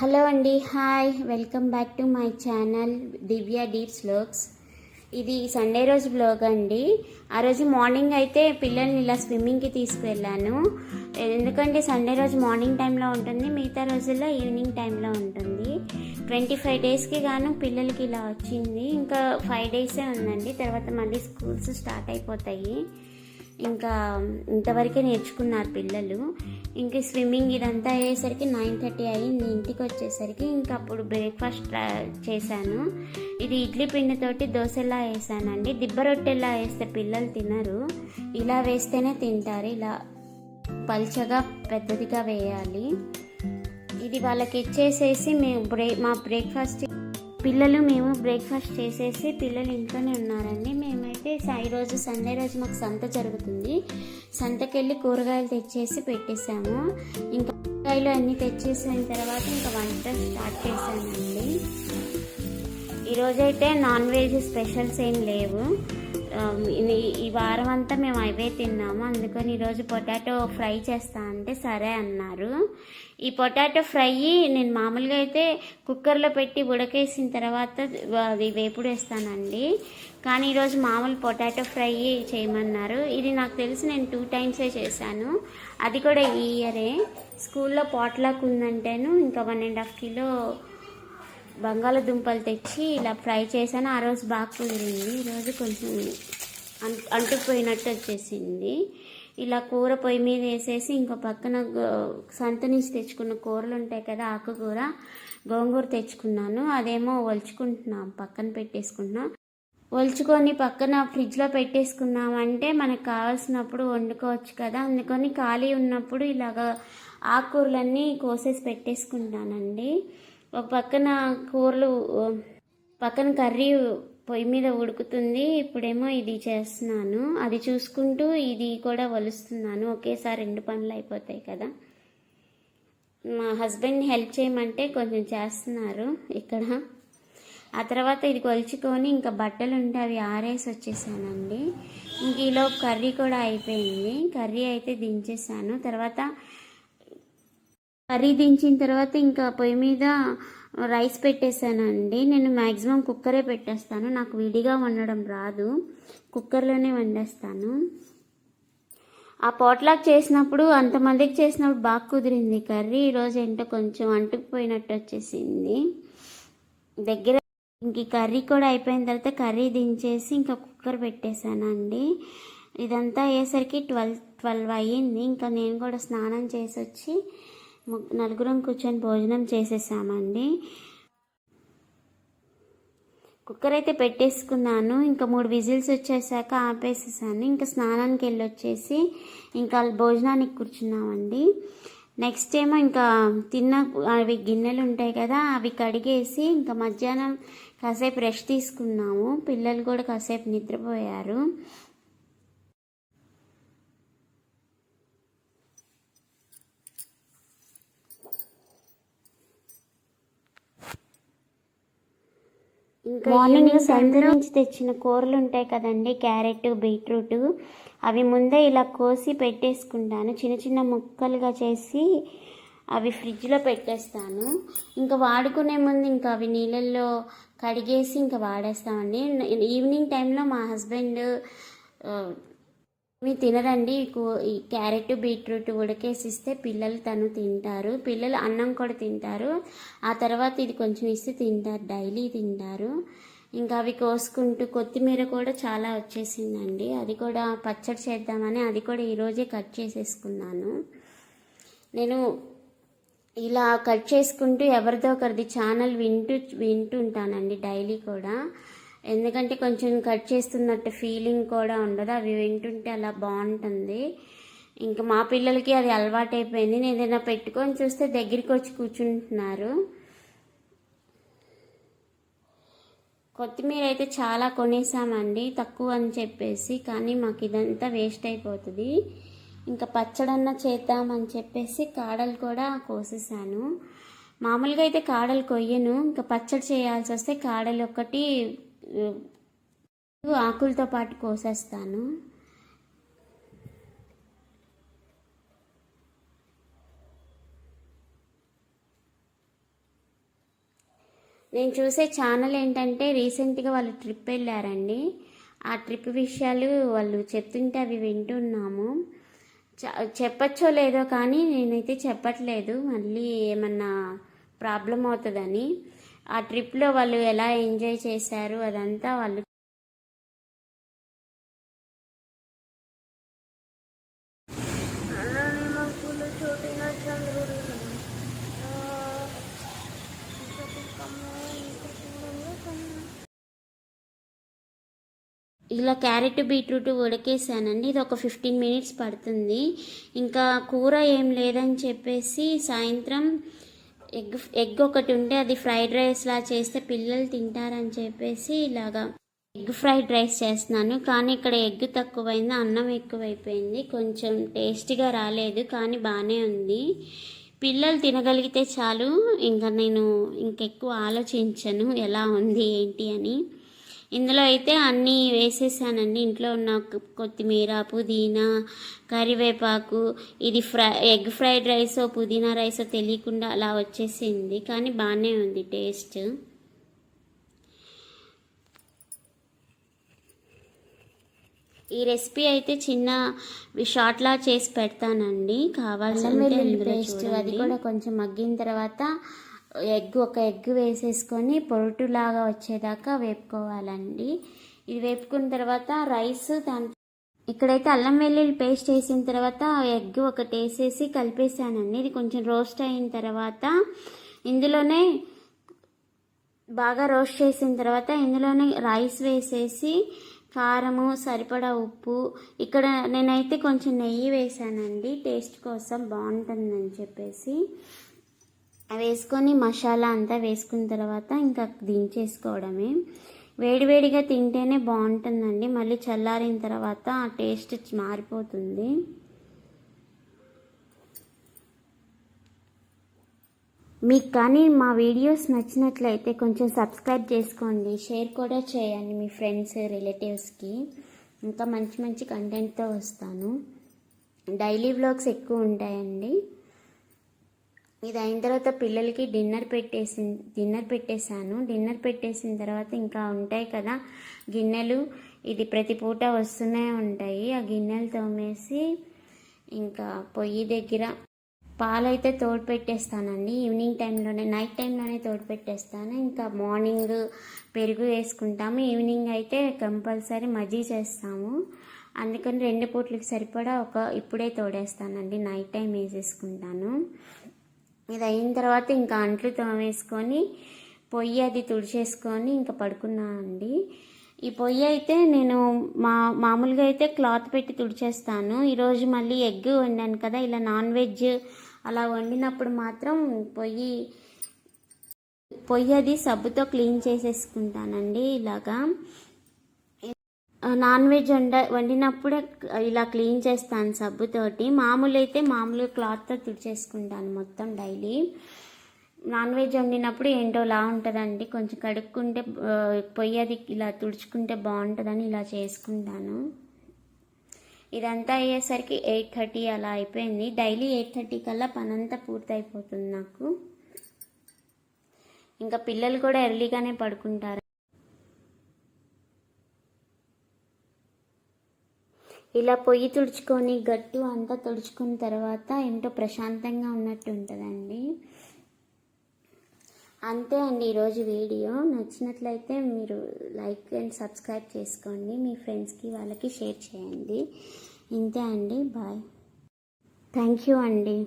Hello అండి hi. Welcome back to my channel Divya deep blogs ఇది Sunday రోజు blog అండి. ఆ రోజు మార్నింగ్ అయితే పిల్లల్ని ఇలా స్విమ్మింగ్కి తీసుకువెళ్ళాను ఎందుకంటే సండే రోజు మార్నింగ్ టైంలో ఉంటుంది మిగతా రోజుల్లో ఈవినింగ్ టైంలో ఉంటుంది. ట్వంటీ ఫైవ్ డేస్కి గాను పిల్లలకి ఇలా వచ్చింది. ఇంకా ఫైవ్ డేసే ఉందండి. తర్వాత మళ్ళీ స్కూల్స్ స్టార్ట్ అయిపోతాయి. ఇంకా ఇంతవరకే నేర్చుకున్నారు పిల్లలు. ఇంక స్విమ్మింగ్ ఇదంతా అయ్యేసరికి నైన్ థర్టీ అయ్యింది. ఇంటికి వచ్చేసరికి ఇంకా అప్పుడు బ్రేక్ఫాస్ట్ చేశాను. ఇది ఇడ్లీ పిండితోటి దోశలా వేసానండి. దిబ్బ రొట్టెలా వేస్తే పిల్లలు తినరు. ఇలా వేస్తేనే తింటారు. ఇలా పల్చగా పెద్దదిగా వేయాలి. ఇది వాళ్ళకి ఇచ్చేసేసి మేము బ్రే మా బ్రేక్ఫాస్ట్ పిల్లలు మేము బ్రేక్ఫాస్ట్ చేసేసి పిల్లలు ఇంట్లోనే ఉన్నారండి. మేము స- ఈరోజు సండే రోజు మాకు సంత జరుగుతుంది. సంతకి వెళ్ళి కూరగాయలు తెచ్చేసి పెట్టేశాము. ఇంకా కూరగాయలు అన్నీ తెచ్చేసిన తర్వాత ఇంకా వంట స్టార్ట్ చేశానండి. ఈరోజైతే నాన్ వెజ్ స్పెషల్స్ ఏం లేవు. ఈ- వారం అంతా మేము అవే తిన్నాము. అందుకని ఈరోజు పొటాటో ఫ్రై చేస్తా అంటే సరే అన్నారు. ఈ పొటాటో ఫ్రై నేను మామూలుగా అయితే కుక్కర్లో పెట్టి ఉడకేసిన తర్వాత అది వేపుడు వేస్తానండి కానీ ఈరోజు మామూలు పొటాటో ఫ్రై చేయమన్నారు. ఇది నాకు తెలిసి నేను టూ టైమ్సే చేశాను. అది కూడా ఈ ఇయరే. స్కూల్లో పాట్లాక్ ఉందంటేను ఇంకా వన్ అండ్ హాఫ్ కిలో బంగాళదుంపలు తెచ్చి ఇలా ఫ్రై చేశాను. ఆ రోజు బాగా కుదిరింది. ఈరోజు కొంచెం అం- అంటుకుపోయినట్టు వచ్చేసింది. ఇలా కూర పొయ్యి మీద వేసేసి ఇంకో పక్కన సంత నుంచి తెచ్చుకున్న కూరలు ఉంటాయి కదా ఆకుకూర గోంగూర తెచ్చుకున్నాను. అదేమో ఒలుచుకుంటున్నాం పక్కన పెట్టేసుకుంటున్నాం. ఒలుచుకొని పక్కన ఫ్రిడ్జ్లో పెట్టేసుకున్నామంటే మనకు కావాల్సినప్పుడు వండుకోవచ్చు కదా. అందుకని ఖాళీ ఉన్నప్పుడు ఇలాగ ఆకుకూరలన్నీ కోసేసి పెట్టేసుకుంటానండి. ఒక పక్కన కూరలు పక్కన కర్రీ పొయ్యి మీద ఉడుకుతుంది. ఇప్పుడేమో ఇది చేస్తున్నాను. అది చూసుకుంటూ ఇది కూడా వలుస్తున్నాను. ఒకేసారి రెండు పనులు అయిపోతాయి కదా. మా హస్బెండ్ హెల్ప్ చేయమంటే కొంచెం చేస్తున్నారు ఇక్కడ. ఆ తర్వాత ఇది కొలుచుకొని ఇంకా బట్టలు ఉంటే అవి ఆరేసి వచ్చేసానండి. ఇంక ఈలో కర్రీ కూడా అయిపోయింది. కర్రీ అయితే దించేసాను. తర్వాత కర్రీ దించిన తర్వాత ఇంకా పొయ్యి మీద రైస్ పెట్టేశానండి. నేను మ్యాక్సిమం కుక్కరే పెట్టేస్తాను. నాకు విడిగా వండడం రాదు. కుక్కర్లోనే వండేస్తాను. ఆ పోట్లాక్ చేసినప్పుడు అంతమందికి చేసినప్పుడు బాగా కుదిరింది కర్రీ. ఈరోజు ఏంటో కొంచెం అంటుకుపోయినట్టు వచ్చేసింది. దగ్గర ఇంక కర్రీ కూడా అయిపోయిన తర్వాత కర్రీ దించేసి ఇంకా కుక్కర్ పెట్టేశానండి. ఇదంతా అయ్యేసరికి ట్వెల్వ్ ట్వెల్వ్ అయ్యింది. ఇంకా నేను కూడా స్నానం చేసి వచ్చి నలుగురం కూర్చొని భోజనం చేసేసామండి. కుక్కర్ అయితే పెట్టేసుకున్నాను. ఇంకా మూడు విజిల్స్ వచ్చేసాక ఆపేసేసాను. ఇంకా స్నానానికి వెళ్ళి వచ్చేసి ఇంకా భోజనానికి కూర్చున్నామండి. నెక్స్ట్ ఏమో ఇంకా తిన్న అవి గిన్నెలు ఉంటాయి కదా అవి కడిగేసి ఇంకా మధ్యాహ్నం కాసేపు రెస్ట్ తీసుకున్నాము. పిల్లలు కూడా కాసేపు నిద్రపోయారు. మార్నింగ్ సంత నుంచి తెచ్చిన కూరలు ఉంటాయి కదండి క్యారెట్ బీట్రూట్. అవి ముందే ఇలా కోసి పెట్టేసుకుంటాను. చిన్న చిన్న ముక్కలుగా చేసి అవి ఫ్రిడ్జ్లో పెట్టేస్తాను. ఇంకా వాడుకునే ముందు ఇంకా అవి నీళ్ళల్లో కడిగేసి ఇంకా వాడేస్తామండి. ఈవినింగ్ టైంలో మా హస్బెండ్ మీ తినరండి. ఈ క్యారెట్ బీట్రూట్ ఉడకేసిస్తే పిల్లలు తను తింటారు. పిల్లలు అన్నం కూడా తింటారు. ఆ తర్వాత ఇది కొంచెం ఇస్తే తింటారు. డైలీ తింటారు. ఇంకా అవి కోసుకుంటూ కొత్తిమీర కూడా చాలా వచ్చేసిందండి. అది కూడా పచ్చడి చేద్దామని అది కూడా ఈరోజే కట్ చేసేసుకున్నాను. నేను ఇలా కట్ చేసుకుంటూ ఎవరిదో ఒకరిది ఛానల్ వింటూ వింటుంటానండి డైలీ కూడా. ఎందుకంటే కొంచెం కట్ చేస్తున్నట్టు ఫీలింగ్ కూడా ఉండదు. అవి వింటుంటే అలా బాగుంటుంది. ఇంకా మా పిల్లలకి అది అలవాటైపోయింది. నేను ఏదైనా పెట్టుకొని చూస్తే దగ్గరికి వచ్చి కూర్చుంటున్నారు. కొత్తిమీర అయితే చాలా కొనేసామండి తక్కువ అని చెప్పేసి కానీ మాకు ఇదంతా వేస్ట్ అయిపోతుంది. ఇంకా పచ్చడన్న చేద్దామని చెప్పేసి కాడలు కూడా కోసేసాను. మామూలుగా అయితే కాడలు కొయ్యను. ఇంకా పచ్చడి చేయాల్సి వస్తే కాడలు ఒకటి ఆకులతో పాటు కోసేస్తాను. నేను చూసే ఛానల్ ఏంటంటే రీసెంట్గా వాళ్ళు ట్రిప్ వెళ్ళారండి. ఆ ట్రిప్ విషయాలు వాళ్ళు చెప్తుంటే అవి వింటున్నాము. చ- చెప్పచ్చో లేదో కానీ నేనైతే చెప్పట్లేదు. మళ్ళీ ఏమన్నా ప్రాబ్లం అవుతుందని. ఆ ట్రిప్లో వాళ్ళు ఎలా ఎంజాయ్ చేశారు అదంతా వాళ్ళు ఇలా క్యారెట్ బీట్రూట్ ఉడకేసానండి. ఇది ఒక ఫిఫ్టీన్ మినిట్స్ పడుతుంది. ఇంకా కూర ఏం లేదని చెప్పేసి సాయంత్రం ఎగ్ ఎగ్ ఒకటి ఉంటే అది ఫ్రైడ్ రైస్లా చేస్తే పిల్లలు తింటారని చెప్పేసి ఇలాగా ఎగ్ ఫ్రైడ్ రైస్ చేస్తున్నాను. కానీ ఇక్కడ ఎగ్ తక్కువైంది అన్నం ఎక్కువైపోయింది. కొంచెం టేస్టీగా రాలేదు కానీ బాగానే ఉంది. పిల్లలు తినగలిగితే చాలు ఇంకా నేను ఇంకెక్కువ ఆలోచించను ఎలా ఉంది ఏంటి అని. ఇందులో అయితే అన్నీ వేసేసానండి. ఇంట్లో ఉన్న కొత్తిమీర పుదీనా కరివేపాకు ఇది ఫ్రై ఎగ్ ఫ్రైడ్ రైస్ పుదీనా రైస్ తెలియకుండా అలా వచ్చేసింది. కానీ బాగానే ఉంది టేస్ట్. ఈ రెసిపీ అయితే చిన్న షార్ట్లా చేసి పెడతానండి. కావాల్సిన అది కూడా కొంచెం మగ్గిన తర్వాత ఎగ్ ఒక ఎగ్ వేసేసుకొని పొరుటులాగా వచ్చేదాకా వేపుకోవాలండి. ఇది వేపుకున్న తర్వాత రైస్ దాని ఇక్కడైతే అల్లం వెల్లుల్లి పేస్ట్ వేసిన తర్వాత ఎగ్ ఒకటి వేసేసి కలిపేసానండి. ఇది కొంచెం రోస్ట్ అయిన తర్వాత ఇందులోనే బాగా రోస్ట్ చేసిన తర్వాత ఇందులోనే రైస్ వేసేసి కారము సరిపడా ఉప్పు ఇక్కడ నేనైతే కొంచెం నెయ్యి వేసానండి. టేస్ట్ కోసం బాగుంటుందని చెప్పేసి. వేసుకొని మసాలా అంతా వేసుకున్న తర్వాత ఇంకా దించేసుకోవడమే. వేడివేడిగా తింటేనే బాగుంటుందండి. మళ్ళీ చల్లారిన తర్వాత ఆ టేస్ట్ మారిపోతుంది. మీకు కానీ మా వీడియోస్ నచ్చినట్లయితే కొంచెం సబ్స్క్రైబ్ చేసుకోండి. షేర్ కూడా చేయండి మీ ఫ్రెండ్స్ రిలేటివ్స్కి. ఇంకా మంచి మంచి కంటెంట్తో వస్తాను. డైలీ వ్లాగ్స్ ఎక్కువ ఉంటాయండి. ఇది అయిన తర్వాత పిల్లలకి డిన్నర్ పెట్టేసి డిన్నర్ పెట్టేశాను. డిన్నర్ పెట్టేసిన తర్వాత ఇంకా ఉంటాయి కదా గిన్నెలు. ఇది ప్రతి పూట వస్తూనే ఉంటాయి. ఆ గిన్నెలు తోమేసి ఇంకా పొయ్యి దగ్గర పాలైతే తోడు పెట్టేస్తానండి ఈవినింగ్ టైంలోనే నైట్ టైంలోనే తోడు పెట్టేస్తాను ఇంకా మార్నింగ్ పెరుగు వేసుకుంటాము. ఈవినింగ్ అయితే కంపల్సరీ మజ్జీ చేస్తాము. అందుకని రెండు పూట్లకి సరిపడా ఒక ఇప్పుడే తోడేస్తానండి. Night time వేసేసుకుంటాను. ఇది అయిన తర్వాత ఇంకా అంట్లు తోమేసుకొని పొయ్యి అది తుడిచేసుకొని ఇంకా పడుకున్నానండి ఈ పొయ్యి అయితే నేను మా మామూలుగా అయితే క్లాత్ పెట్టి తుడిచేస్తాను. ఈరోజు మళ్ళీ ఎగ్ వండాను కదా ఇలా నాన్ వెజ్ అలా వండినప్పుడు మాత్రం పొయ్యి పొయ్యి అది సబ్బుతో క్లీన్ చేసేసుకుంటానండి ఇలాగా. నాన్ వెజ్ వండ వండినప్పుడే ఇలా క్లీన్ చేస్తాను సబ్బుతోటి మామూలు అయితే మామూలు క్లాత్తో తుడిచేసుకుంటాను మొత్తం డైలీ. నాన్ వెజ్ వండినప్పుడు ఏంటోలా ఉంటుందండి కొంచెం కడుక్కుంటే పొయ్యి అది ఇలా తుడుచుకుంటే బాగుంటుందని ఇలా చేసుకుంటాను. ఇదంతా అయ్యేసరికి ఎయిట్ థర్టీ అలా అయిపోయింది. డైలీ ఎయిట్ థర్టీ కల్లా పనంతా పూర్తి అయిపోతుంది నాకు. ఇంకా పిల్లలు కూడా ఎర్లీగానే పడుకుంటారు. ఇలా పొయ్యి తుడుచుకొని గట్టు అంతా తుడుచుకున్న తర్వాత ఏమిటో ప్రశాంతంగా ఉన్నట్టు ఉంటుందండి అంతే అండి ఈరోజు వీడియో. నచ్చినట్లయితే మీరు లైక్ అండ్ సబ్స్క్రైబ్ చేసుకోండి. మీ ఫ్రెండ్స్కి వాళ్ళకి షేర్ చేయండి. ఇంతే అండి. బాయ్. థ్యాంక్ యూ అండి.